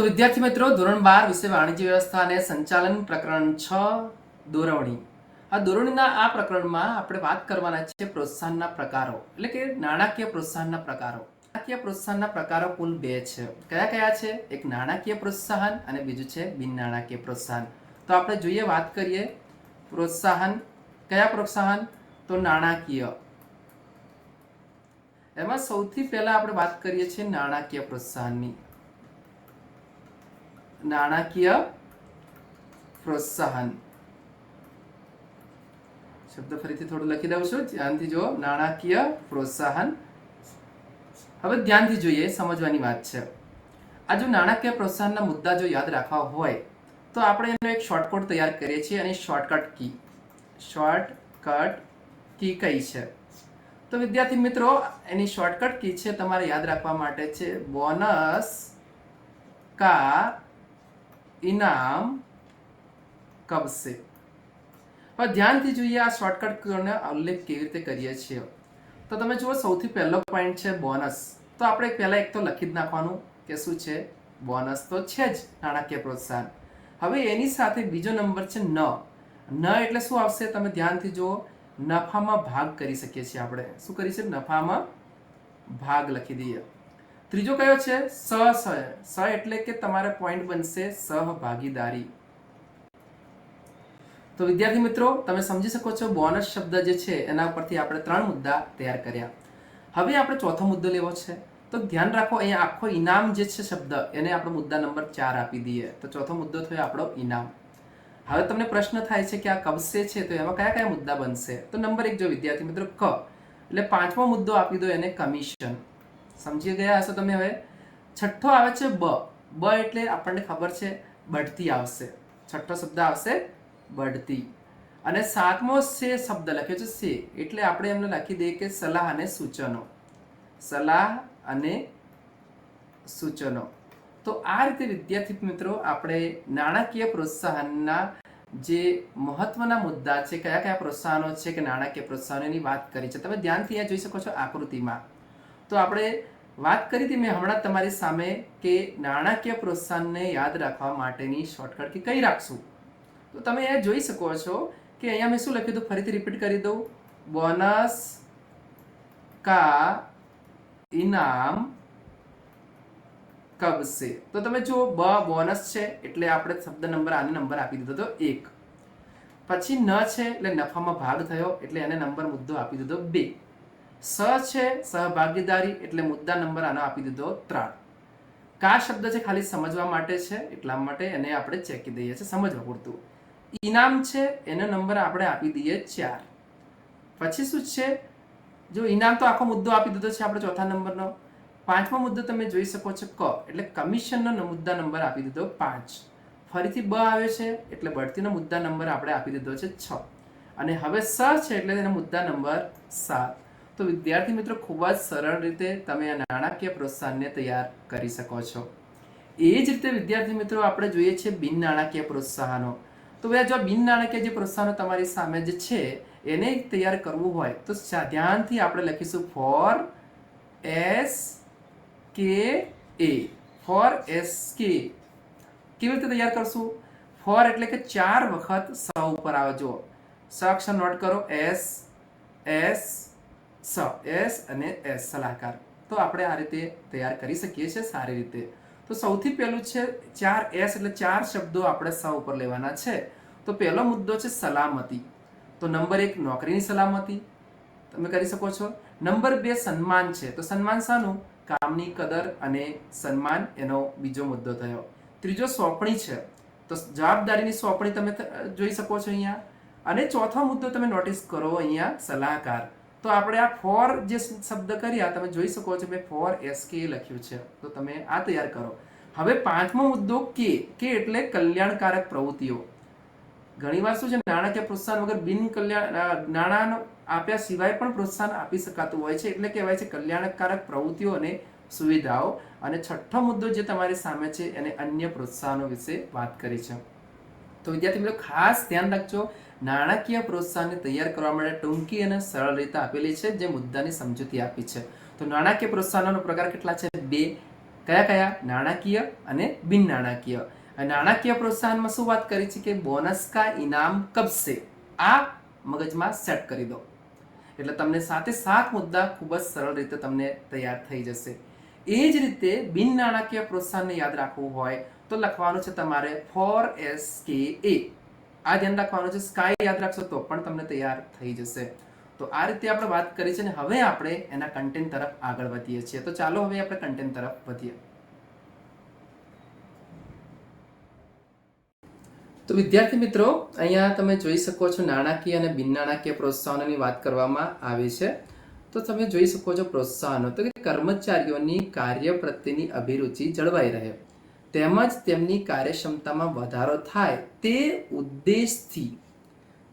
તો વિદ્યાર્થી મિત્રો, ધોરણ બાર વિશે વાણિજ્ય વ્યવસ્થા અને સંચાલન પ્રકરણ છ, દોરવણી. આ દોરવણીના આ પ્રકરણમાં આપણે વાત કરવાના છે પ્રોત્સાહનના પ્રકારો, એટલે કે નાણાકીય પ્રોત્સાહનના પ્રકારો. નાણાકીય પ્રોત્સાહનના પ્રકારો કુલ બે છે. કયા કયા છે? એક નાણાકીય પ્રોત્સાહન અને બીજું છે બિન નાણાકીય પ્રોત્સાહન. તો આપણે જોઈએ વાત કરીએ પ્રોત્સાહન. કયા પ્રોત્સાહન? તો નાણાકીય. એમાં સૌથી પહેલા આપણે વાત કરીએ છીએ નાણાકીય પ્રોત્સાહનની. નાણાકીય પ્રોત્સાહન. શબ્દ ફરીથી થોડું લખી દઉં છું. ધ્યાનથી જો નાણાકીય પ્રોત્સાહન. હવે ધ્યાનથી જોઈએ, સમજવાની વાત છે. આ જો નાણાકીય પ્રોત્સાહનના મુદ્દા જો યાદ રાખવા હોય, તો આપણે એનો એક શોર્ટકટ તૈયાર કરીએ છીએ અને શોર્ટકટ કી શોર્ટકટ કી કઈ છે? તો વિદ્યાર્થી મિત્રો, એની શોર્ટકટ કી છે તમારે યાદ રાખવા માટે છે. બોનસ કા ઇનામ કબશે હવે ધ્યાનથી જોઈએ આ શોર્ટકટ કીનો ઉલ્લેખ કેવી રીતે કરીએ છીએ. તો તમે જુઓ સૌથી પહેલો પોઈન્ટ છે બોનસ તો આપણે પહેલા એક તો લખી જ નાખવાનું કે શું છે? બોનસ તો છે જ નાણાકીય પ્રોત્સાહન. હવે એની સાથે બીજો નંબર છે ન. ન એટલે શું આવશે? તમે ધ્યાનથી જુઓ, નફામાં ભાગ કરી શકીએ છીએ આપણે. શું કરી છે નફામાં ભાગ લખી દઈએ. ત્રીજો કયો છે? સ સ એટલે કે તમારે પોઈન્ટ બનશે સહભાગીદારી. તો વિદ્યાર્થી મિત્રો, તમે સમજી શકો છો બોનસ શબ્દ જે છે, એના ઉપરથી આપણે ત્રણ મુદ્દા તૈયાર કર્યા. હવે આપણે ચોથો મુદ્દો લેવો છે. તો ધ્યાન રાખો, અહીંયા આખો ઇનામ જે છે શબ્દ, એને આપણે મુદ્દા નંબર ચાર આપી દઈએ. તો ચોથો મુદ્દો થયો આપણો ઇનામ. હવે તમને પ્રશ્ન થાય છે કે આ કબસે છે, તો એમાં કયા કયા મુદ્દા બનશે? તો નંબર એક, જો વિદ્યાર્થી મિત્રો, ક. એટલે પાંચમો મુદ્દો આપી દો એને કમિશન સમજી ગયા હશો તમે હવે? છઠ્ઠો આવે છે બ. બ એટલે આપણને ખબર છે બઢતી આવશે. છઠ્ઠો શબ્દ આવશે બઢતી. અને સાતમો સે શબ્દ, લખ્યો છે સે એટલે આપણે એમને લખી દઈએ કે સલાહ અને સૂચનો. સલાહ અને સૂચનો. તો આ રીતે વિદ્યાર્થી મિત્રો આપણે નાણાકીય પ્રોત્સાહનના જે મહત્વના મુદ્દા છે, કયા કયા પ્રોત્સાહનો છે કે નાણાકીય પ્રોત્સાહનોની વાત કરી છે, તમે ધ્યાનથી અહીંયા જોઈ શકો છો આકૃતિમાં. તો આપણે વાત કરી હતી મેં હમણાં તમારી સામે કે નાણાકીય પ્રોત્સાહનને યાદ રાખવા માટેની શોર્ટકટ કે કઈ રાખશું. તો તમે એ જોઈ શકો છો કે અહીંયા મેં શું લખ્યું હતું? ફરીથી રિપીટ કરી દઉં. બોનસ કા ઇનામ કબ સે તો તમે જુઓ, બ બોનસ છે એટલે આપણે શબ્દ નંબર, આને નંબર આપી દીધો તો એક. પછી ન છે એટલે નફામાં ભાગ થયો એટલે એને નંબર મુદ્દો આપી દીધો બે. સ છે સહભાગીદારી એટલે મુદ્દા નંબર આનો આપી દીધો ત્રણ. કા શબ્દ છે ખાલી સમજવા માટે છે? એટલા માટે એને આપણે ચેકી દઈએ છીએ સમજવા પૂરતું. ઇનામ છે, એનો નંબર આપણે આપી દઈએ ચાર. પછી શું છે? જો ઇનામ તો આખો મુદ્દો આપી દીધો છે આપણે ચોથા નંબરનો. પાંચમો મુદ્દો તમે જોઈ શકો છો ક, એટલે કમિશનનો મુદ્દા નંબર આપી દીધો પાંચ. ફરીથી બ આવે છે, એટલે બઢતીનો મુદ્દા નંબર આપણે આપી દીધો છે છ. અને હવે સ છે એટલે તેનો મુદ્દા નંબર સાત. તો વિદ્યાર્થી મિત્રો, ખૂબ જ સરળ રીતે તમે આ નાણાકીય પ્રોત્સાહનને તૈયાર કરી શકો છો. એ જ રીતે વિદ્યાર્થી મિત્રો, આપણે જોઈએ છીએ બિન નાણાકીય પ્રોત્સાહનો. તો હવે જો બિન નાણાકીય જે પ્રોત્સાહનો તમારી સામે જે છે, એને તૈયાર કરવું હોય, તો ધ્યાનથી આપણે લખીશું ફોર એસ કે એ. ફોર એસ કે. કેવી રીતે તૈયાર કરશું? ફોર એટલે કે ચાર વખત સ ઉપર આવજો જુઓ સ અક્ષર નોટ કરો, એસ એસ સ, એસ અને એસ સલાહકાર. તો આપણે આ રીતે તૈયાર કરી શકીએ છીએ સારી રીતે. તો સૌથી પહેલું છે ચાર એસ એટલે ચાર શબ્દો આપણે સ ઉપર લેવાના છે. તો પહેલો મુદ્દો છે સલામતી. તો નંબર એક નોકરીની સલામતી. તમે કરી શકો છો. નંબર બે સન્માન છે. તો સન્માન શાનું? કામની કદર અને સન્માન એનો બીજો મુદ્દો થયો. ત્રીજો સોંપણી છે. તો જવાબદારીની સોંપણી તમે જોઈ શકો છો અહીંયા. અને ચોથો મુદ્દો તમે નોટિસ કરો અહીંયા સલાહકાર. તો આપણે આ ફોર જે શબ્દ કર્યા, તમે જોઈ શકો છો મેં ફોર એસ કે લખ્યું છે. તો તમે આ તૈયાર કરો. હવે પાંચમો મુદ્દો કે કે એટલે કલ્યાણકારક પ્રવૃત્તિઓ. ઘણીવાર શું છે, નાણાકીય પ્રોત્સાહન વગર બિન કલ્યાણ નાણાંનો આપ્યા સિવાય પણ પ્રોત્સાહન આપી શકાતું હોય છે. એટલે કહેવાય છે કલ્યાણકારક પ્રવૃત્તિઓ અને સુવિધાઓ. અને છઠ્ઠો મુદ્દો જે તમારી સામે છે, એને અન્ય પ્રોત્સાહનો વિશે વાત કરી છે. તો વિદ્યાર્થી મિત્રો, ખાસ ધ્યાન રાખજો. નાણાકીય પ્રોત્સાહનને તૈયાર કરવા માટે ટૂંકી અને સરળ રીતે આપેલી છે, જે મુદ્દાની સમજૂતી આપી છે. તો નાણાકીય પ્રોત્સાહનોનો પ્રકાર કેટલા છે? બે. કયા કયા? નાણાકીય અને બિન નાણાકીય. નાણાકીય પ્રોત્સાહનમાં શું વાત કરી છે કે બોનસ કા ઇનામ કબસે આ મગજમાં સેટ કરી દો. એટલે તમને સાથે સાત મુદ્દા ખૂબ જ સરળ રીતે તમને તૈયાર થઈ જશે. એ જ રીતે બિન નાણાકીય પ્રોત્સાહનને યાદ રાખવું હોય તો લખવાનું છે તમારે ફોર એસ કે એ. આ ધ્યાન રાખવાનું છે સ્કાય યાદ રાખશો તો પણ તમને તૈયાર થઈ જશે. તો આ રીતે આપણે વાત કરી છે ને હવે આપણે એના કન્ટેન્ટ તરફ આગળ વધીએ છીએ. તો ચાલો હવે આપણે કન્ટેન્ટ તરફ વધીએ. તો વિદ્યાર્થી મિત્રો, અહીંયા તમે જોઈ શકો છો નાણાકીય અને બિન નાણાકીય પ્રોત્સાહનોની વાત કરવામાં આવી છે. તો તમે જોઈ શકો છો પ્રોત્સાહનો, તો કે કર્મચારીઓની કાર્ય પ્રત્યેની અભિરુચિ જળવાઈ રહે. તેમજ તેમની કાર્યક્ષમતામાં વધારો થાય તે ઉદ્દેશથી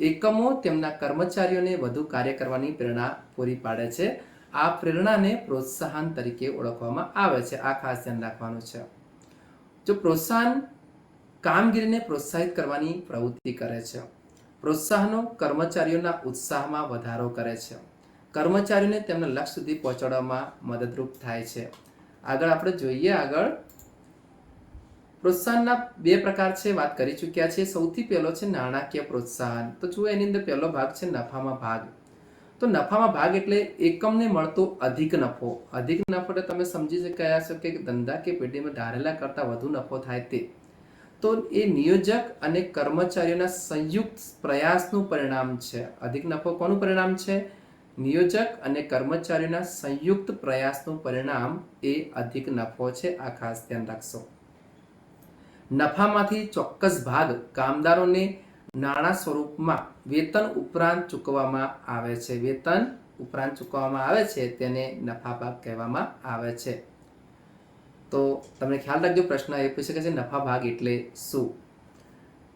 એકમો તેમના કર્મચારીઓને વધુ કાર્ય કરવાની પ્રેરણા પૂરી પાડે છે. આ પ્રેરણાને પ્રોત્સાહન તરીકે ઓળખવામાં આવે છે. આ ખાસ ધ્યાન રાખવાનું છે. જો પ્રોત્સાહન કામગીરીને પ્રોત્સાહિત કરવાની પ્રવૃત્તિ કરે છે. પ્રોત્સાહનો કર્મચારીઓના ઉત્સાહમાં વધારો કરે છે. કર્મચારીઓને તેમના લક્ષ્ય સુધી પહોંચાડવામાં મદદરૂપ થાય છે. આગળ આપણે જોઈએ આગળ પ્રોત્સાહનના બે પ્રકાર છે, વાત કરી ચૂક્યા છે. સૌથી પહેલો છે નાણાકીય પ્રોત્સાહન. તો જુઓ એની અંદર પહેલો ભાગ છે નફામાં ભાગ. તો નફામાં ભાગ એટલે એકમને મળતો અધિક નફો. અધિક નફો એટલે તમે સમજી શક્યા છો કે ધંધા કે પેઢીમાં ધારેલા કરતાં વધુ નફો થાય તે. તો એ નિયોજક અને કર્મચારીઓના સંયુક્ત પ્રયાસનું પરિણામ છે. અધિક નફો કોનું પરિણામ છે? નિયોજક અને કર્મચારીઓના સંયુક્ત પ્રયાસનું પરિણામ એ અધિક નફો છે. આ ખાસ ધ્યાન રાખશો. નફામાંથી ચોક્કસ ભાગ કામદારોને નાણાં સ્વરૂપમાં વેતન ઉપરાંત ચૂકવવામાં આવે છે. વેતન ઉપરાંત ચૂકવવામાં આવે છે તેને નફા ભાગ કહેવામાં આવે છે. તો તમને ખ્યાલ રાખજો, પ્રશ્ન એ પૂછી શકે છે નફા ભાગ એટલે શું?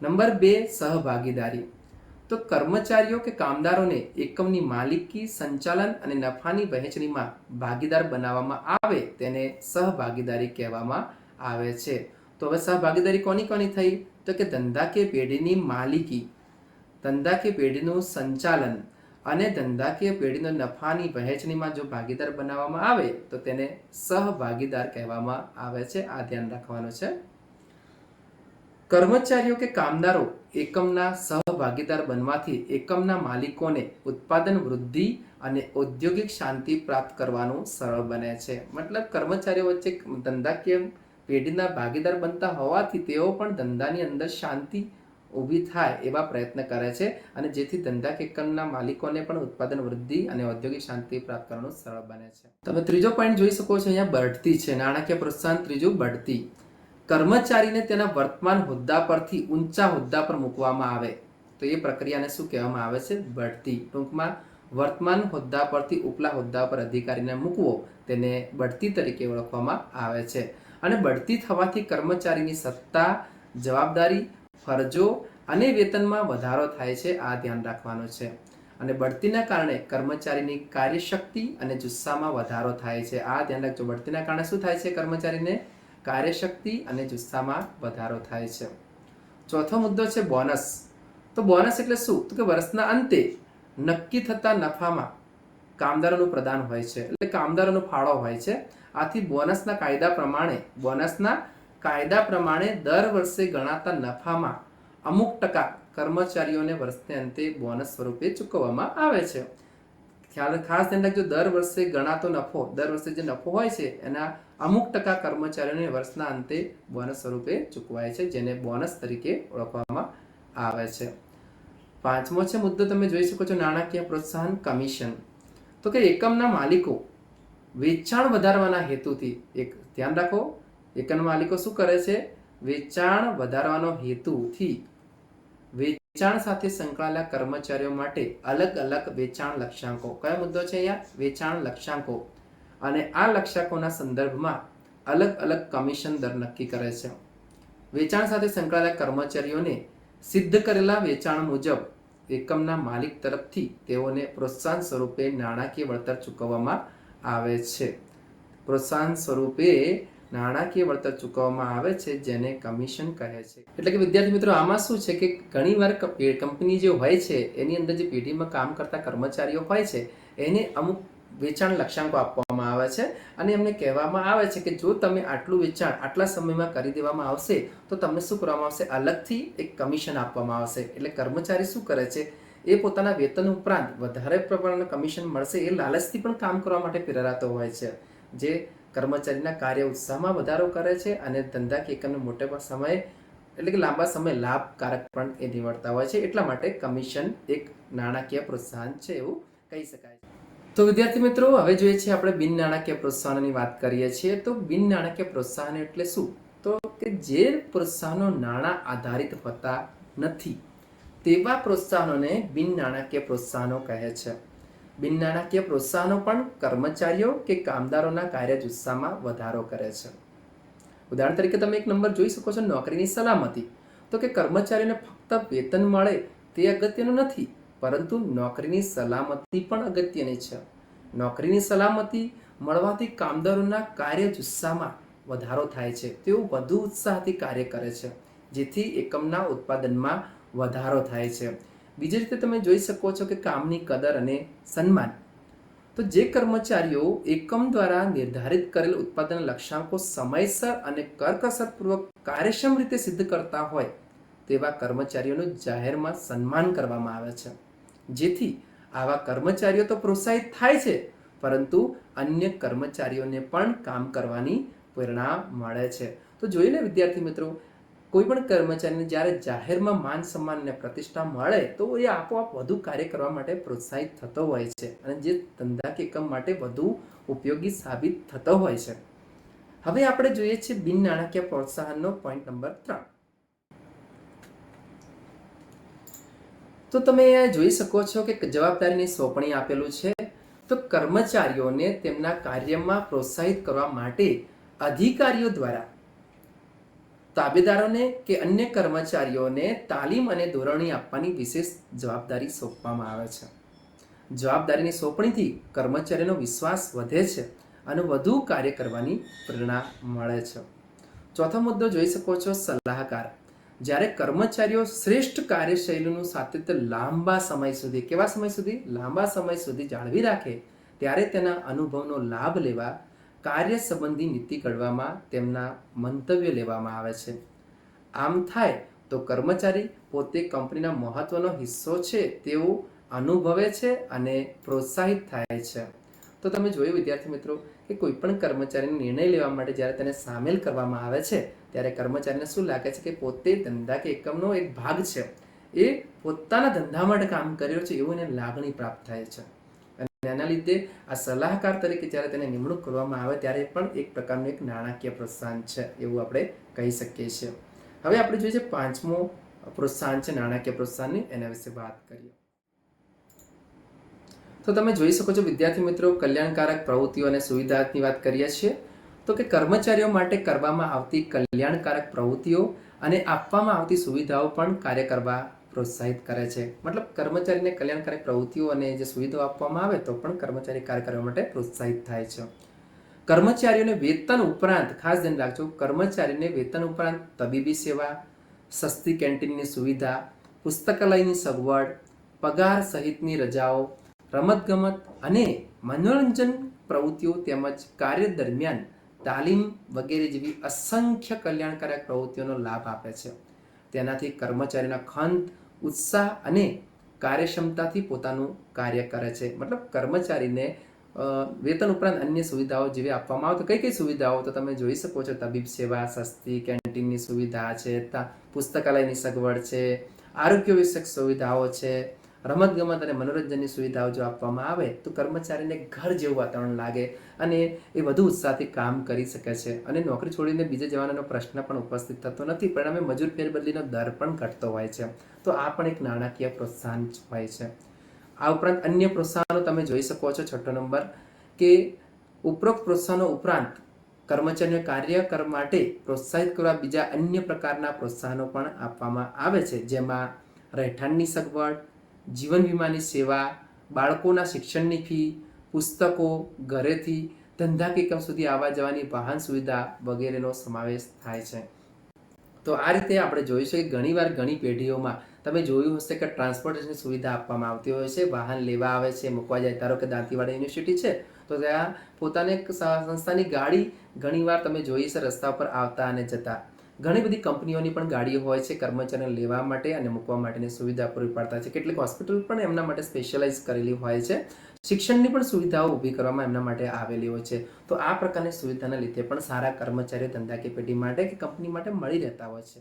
નંબર બે, સહભાગીદારી. તો કર્મચારીઓ કે કામદારોને એકમની માલિકી, સંચાલન અને નફાની વહેંચણીમાં ભાગીદાર બનાવવામાં આવે તેને સહભાગીદારી કહેવામાં આવે છે. તો હવે સહભાગીદારી કોની કોની થઈ? તો કે ધંધાકીય પેઢીની માલિકી. ધંધાકીય પેઢીનું સંચાલન અને ધંધાકીય પેઢીનો નફાની વહેંચણીમાં જો ભાગીદાર બનાવવામાં આવે, તો તેને સહભાગીદાર કહેવામાં આવે છે. આ ધ્યાન રાખવાનું છે. કર્મચારીઓ કે કામદારો એકમના સહભાગીદાર બનવાથી એકમના માલિકોને ઉત્પાદન વૃદ્ધિ અને ઔદ્યોગિક શાંતિ પ્રાપ્ત કરવાનું સરળ બને છે. મતલબ કર્મચારીઓ વચ્ચે ધંધાકીય પેઢીના ભાગીદાર બનતા હોવાથી તેઓ પણ ધંધાની અંદર શાંતિ ઊભી થાય એવા પ્રયત્ન કરે છે અને જેથી ધંધા એકમના માલિકોને પણ ઉત્પાદન વૃદ્ધિ અને ઔદ્યોગિક શાંતિ પ્રાપ્ત કરવાનું સરળ બને છે. તમે ત્રીજો પોઈન્ટ જોઈ શકો છો, અહીંયા બઢતી છે, નાણાકીય પ્રોત્સાહન ત્રીજું બઢતી. કર્મચારીને તેના વર્તમાન હોદ્દા પરથી ઊંચા હોદ્દા પર મૂકવામાં આવે. તો એ પ્રક્રિયાને શું કહેવામાં આવે છે? બઢતી. ટૂંકમાં, વર્તમાન હોદ્દા પરથી ઉપલા હોદ્દા પર અધિકારીને મૂકવો તેને બઢતી તરીકે ઓળખવામાં આવે છે. અને બઢતી થવાથી કર્મચારીની સત્તા, જવાબદારી, ફરજો અને વેતનમાં વધારો થાય છે, આ ધ્યાન રાખવાનું છે. અને બઢતીના કારણે કર્મચારીની કાર્યશક્તિ અને જુસ્સામાં વધારો થાય છે. આ ધ્યાન રાખજો. બઢતીના કારણે શું થાય છે? કર્મચારીને કાર્યશક્તિ અને જુસ્સામાં વધારો થાય છે. ચોથો મુદ્દો છે બોનસ. તો બોનસ એટલે શું? તો કે વર્ષના અંતે નક્કી થતા નફામાં કામદારોનું પ્રદાન હોય છે. એટલે કામદારોનો ફાળો હોય છે. આથી બોનસના કાયદા પ્રમાણે, બોનસના કાયદા પ્રમાણે દર વર્ષે ગણાતા નફામાં અમુક ટકા કર્મચારીઓને વર્ષને અંતે બોનસ સ્વરૂપે ચૂકવવામાં આવે છે. ખ્યાલ, ખાસ ધ્યાન રાખજો, દર વર્ષે ગણાતો નફો, દર વર્ષે જે નફો હોય છે, એના અમુક ટકા કર્મચારીઓને વર્ષના અંતે બોનસ સ્વરૂપે ચૂકવાય છે, જેને બોનસ તરીકે ઓળખવામાં આવે છે. પાંચમો છે મુદ્દો, તમે જોઈ શકો છો નાણાકીય પ્રોત્સાહન કમિશન. તો કે એકમના માલિકો વેચાણ વધારવાના હેતુથી એક ધ્યાન રાખો એકમ માલિકો શું કરે છે? વેચાણ વધારવાનો હેતુથી વેચાણ સાથે સંકળાયેલા કર્મચારીઓ માટે અલગ અલગ વેચાણ લક્ષ્યાંકો. કયો મુદ્દો છે અહીંયા? વેચાણ લક્ષ્યાંકો. અને આ લક્ષ્યાંકોના સંદર્ભમાં અલગ અલગ કમિશન દર નક્કી કરે છે. વેચાણ સાથે સંકળાયેલા કર્મચારીઓને સિદ્ધ કરેલા વેચાણ મુજબ એકમના માલિક તરફથી તેઓને પ્રોત્સાહન સ્વરૂપે નાણાકીય વળતર ચૂકવવામાં આવે છે. પ્રોત્સાહન સ્વરૂપે નાણાકીય વળતર ચૂકવવામાં આવે છે જેને કમિશન કહે છે. એટલે કે વિદ્યાર્થી મિત્રો, આમાં શું છે કે ઘણીવાર કપ- કંપની જે હોય છે, એની અંદર જે પેઢીમાં કામ કરતા કર્મચારીઓ હોય છે, એને અમુક વેચાણ લક્ષ્યાંકો આપવામાં આવે છે અને એમને કહેવામાં આવે છે કે જો તમે આટલું વેચાણ આટલા સમયમાં કરી દેવામાં આવશે, તો તમને શું કરવામાં આવશે? અલગથી એક કમિશન આપવામાં આવશે. એટલે કર્મચારી શું કરે છે? એ પોતાના વેતન ઉપરાંત વધારે પ્રમાણમાં કમિશન મળશે. એ લાલચથી પણ કામ કરવા માટે પ્રેરાતો હોય છે. જે કર્મચારીના કાર્ય ઉત્સાહમાં વધારો કરે છે અને ધંધાકીય એકમને મોટા સમય, એટલે કે લાંબા સમય લાભકારક પણ એ નિવડતા હોય છે. એટલા માટે કમિશન એક નાણાકીય પ્રોત્સાહન છે એવું કહી શકાય. તો વિદ્યાર્થી મિત્રો, હવે જોઈએ છીએ આપણે બિન નાણાકીય પ્રોત્સાહનની વાત કરીએ છીએ. તો બિન નાણાકીય પ્રોત્સાહન એટલે શું? તો કે જે પ્રોત્સાહનો નાણાં આધારિત હોતા નથી, તેવા પ્રોત્સાહનોને બિન નાણાકીય પ્રોત્સાહનો કહે છે. બિન નાણાકીય પ્રોત્સાહનો પણ કર્મચારીઓ કે કામદારોના કાર્ય જુસ્સામાં વધારો કરે છે. ઉદાહરણ તરીકે તમે એક નંબર જોઈ શકો છો નોકરીની સલામતી. તો કે કર્મચારીને ફક્ત વેતન મળે તે અગત્યનું નથી. પરંતુ નોકરીની સલામતી પણ અગત્યની છે. નોકરીની સલામતી મળવાથી કામદારોના કાર્ય જુસ્સામાં વધારો થાય છે. તેઓ વધુ ઉત્સાહથી કાર્ય કરે છે, જેથી એકમના ઉત્પાદનમાં વધારો થાય છે. બીજી રીતે તમે જોઈ શકો છો કે કામની કદર અને સન્માન. તો જે કર્મચારીઓ એકમ દ્વારા નિર્ધારિત કરેલ ઉત્પાદન લક્ષ્યાંકો સમયસર અને કરકસરપૂર્વક કાર્યક્ષમ રીતે સિદ્ધ કરતા હોય, તેવા કર્મચારીઓનું જાહેરમાં સન્માન કરવામાં આવે છે. જેથી આવા કર્મચારીઓ તો પ્રોત્સાહિત થાય છે, પરંતુ અન્ય કર્મચારીઓને પણ કામ કરવાની પ્રેરણા મળે છે. તો જોઈને વિદ્યાર્થી મિત્રો, કોઈ પણ કર્મચારીને જ્યારે જાહેરમાં માન સન્માન અને પ્રતિષ્ઠા મળે, તો એ આપોઆપ વધુ કાર્ય કરવા માટે પ્રોત્સાહિત થતો હોય છે અને જે ધંધા કે એકમ માટે વધુ ઉપયોગી સાબિત થતો હોય છે. હવે આપણે જોઈએ છીએ બિન નાણાકીય પ્રોત્સાહનનો પોઈન્ટ નંબર ત્રણ. તો તમે અહીંયા જોઈ શકો છો કે જવાબદારીની સોંપણી આપેલું છે. તો કર્મચારીઓને તેમના કાર્યમાં પ્રોત્સાહિત કરવા માટે અધિકારીઓ દ્વારા તાબેદારોને કે અન્ય કર્મચારીઓને તાલીમ અને ધોરણી આપવાની વિશેષ જવાબદારી સોંપવામાં આવે છે. જવાબદારીની સોંપણીથી કર્મચારીનો વિશ્વાસ વધે છે અને વધુ કાર્ય કરવાની પ્રેરણા મળે છે. ચોથો મુદ્દો જોઈ શકો છો સલાહકાર. જ્યારે કર્મચારીઓ શ્રેષ્ઠ કાર્યશૈલીનું સાતત્ય લાંબા સમય સુધી, કેવા સમય સુધી? લાંબા સમય સુધી જાળવી રાખે, ત્યારે તેના અનુભવનો લાભ લેવા કાર્ય સંબંધી નીતિ ઘડવામાં તેમના મંતવ્ય લેવામાં આવે છે. આમ થાય તો કર્મચારી પોતે કંપનીના મહત્વનો હિસ્સો છે તેવું અનુભવે છે અને પ્રોત્સાહિત થાય છે. તો તમે જોયું વિદ્યાર્થી મિત્રો કે કોઈ પણ કર્મચારીને નિર્ણય લેવા માટે જ્યારે તેને સામેલ કરવામાં આવે છે, ત્યારે કર્મચારીને શું લાગે છે કે પોતે ધંધા કે એકમનો એક ભાગ છે. એ પોતાના ધંધા માટે કામ કર્યો છે એવું એને લાગણી પ્રાપ્ત થાય છે. અને એના લીધે આ સલાહકાર તરીકે જ્યારે તેને નિમણૂક કરવામાં આવે ત્યારે પણ એક પ્રકારનું એક નાણાકીય પ્રોત્સાહન છે એવું આપણે કહી શકીએ છીએ. હવે આપણે જોઈએ છે પાંચમો પ્રોત્સાહન છે નાણાકીય પ્રોત્સાહનની, એના વિશે વાત કરીએ. તો તમે જોઈ શકો છો, વિદ્યાર્થી મિત્રો, કલ્યાણકારક પ્રવૃત્તિઓ અને સુવિધાની વાત કરીએ છીએ. તો કે કર્મચારીઓ માટે કરવામાં આવતી કલ્યાણકારક પ્રવૃત્તિઓ અને આપવામાં આવતી સુવિધાઓ પણ કાર્ય કરવા પ્રોત્સાહિત કરે છે. મતલબ કર્મચારીને કલ્યાણકારક પ્રવૃત્તિઓ અને જે સુવિધાઓ આપવામાં આવે તો પણ કર્મચારી કાર્ય કરવા માટે પ્રોત્સાહિત થાય છે. કર્મચારીઓને વેતન ઉપરાંત, ખાસ ધ્યાન રાખજો, કર્મચારીને વેતન ઉપરાંત તબીબી સેવા, સસ્તી કેન્ટીનની સુવિધા, પુસ્તકાલયની સગવડ, પગાર સહિતની રજાઓ રમતગમત અને મનોરંજન પ્રવૃત્તિઓ તેમજ કાર્ય દરમિયાન તાલીમ વગેરે જેવી અસંખ્ય કલ્યાણકારક પ્રવૃત્તિઓનો લાભ આપે છે. તેનાથી કર્મચારીના ખંત, ઉત્સાહ અને કાર્યક્ષમતાથી પોતાનું કાર્ય કરે છે. મતલબ કર્મચારીને વેતન ઉપરાંત અન્ય સુવિધાઓ જેવી આપવામાં આવે તો કઈ કઈ સુવિધાઓ તો તમે જોઈ શકો છો? તબીબ સેવા, સસ્તી કેન્ટીનની સુવિધા છે પુસ્તકાલયની સગવડ છે, આરોગ્ય વિષયક સુવિધાઓ છે રમતગમત અને મનોરંજનની સુવિધાઓ જો આપવામાં આવે, તો કર્મચારીને ઘર જેવું વાતાવરણ લાગે અને એ વધુ ઉત્સાહથી કામ કરી શકે છે. અને નોકરી છોડીને બીજે જવાનો પ્રશ્ન પણ ઉપસ્થિત થતો નથી. પરિણામે મજૂર ફેરબદલીનો દર પણ ઘટતો હોય છે. તો આ પણ એક નાણાકીય પ્રોત્સાહન હોય છે. આ ઉપરાંત અન્ય પ્રોત્સાહનો તમે જોઈ શકો છો છઠ્ઠો નંબર, કે ઉપરોક્ત પ્રોત્સાહનો ઉપરાંત કર્મચારીઓ કાર્ય કરવા માટે પ્રોત્સાહિત કરવા બીજા અન્ય પ્રકારના પ્રોત્સાહનો પણ આપવામાં આવે છે. જેમાં રહેઠાણની સગવડ જીવન વીમાની સેવા, બાળકોના શિક્ષણની ફી, પુસ્તકો, ઘરેથી ધંધા કે એકમ સુધી આવવા જવાની વાહન સુવિધા વગેરેનો સમાવેશ થાય છે. તો આ રીતે આપણે જોઈશું કે ઘણીવાર ઘણી પેઢીઓમાં તમે જોયું હશે કે ટ્રાન્સપોર્ટેશનની સુવિધા આપવામાં આવતી હોય છે, વાહન લેવા આવે છે, મૂકવા જાય. ધારો કે દાંતીવાડા યુનિવર્સિટી છે, તો ત્યાં પોતાને સંસ્થાની ગાડી ઘણીવાર તમે જોઈ છે રસ્તા પર આવતા અને જતા. ઘણી બધી કંપનીઓની પણ ગાડીઓ હોય છે કર્મચારીને લેવા માટે અને મૂકવા માટેની સુવિધા પૂરી પાડતા છે. કેટલીક હોસ્પિટલ પણ એમના માટે સ્પેશિયલાઇઝ કરેલી હોય છે. શિક્ષણની પણ સુવિધાઓ ઊભી કરવામાં એમના માટે આવેલી હોય છે. તો આ પ્રકારની સુવિધાના લીધે પણ સારા કર્મચારીઓ ધંધાકીય પેઢી માટે કે કંપની માટે મળી રહેતા હોય છે.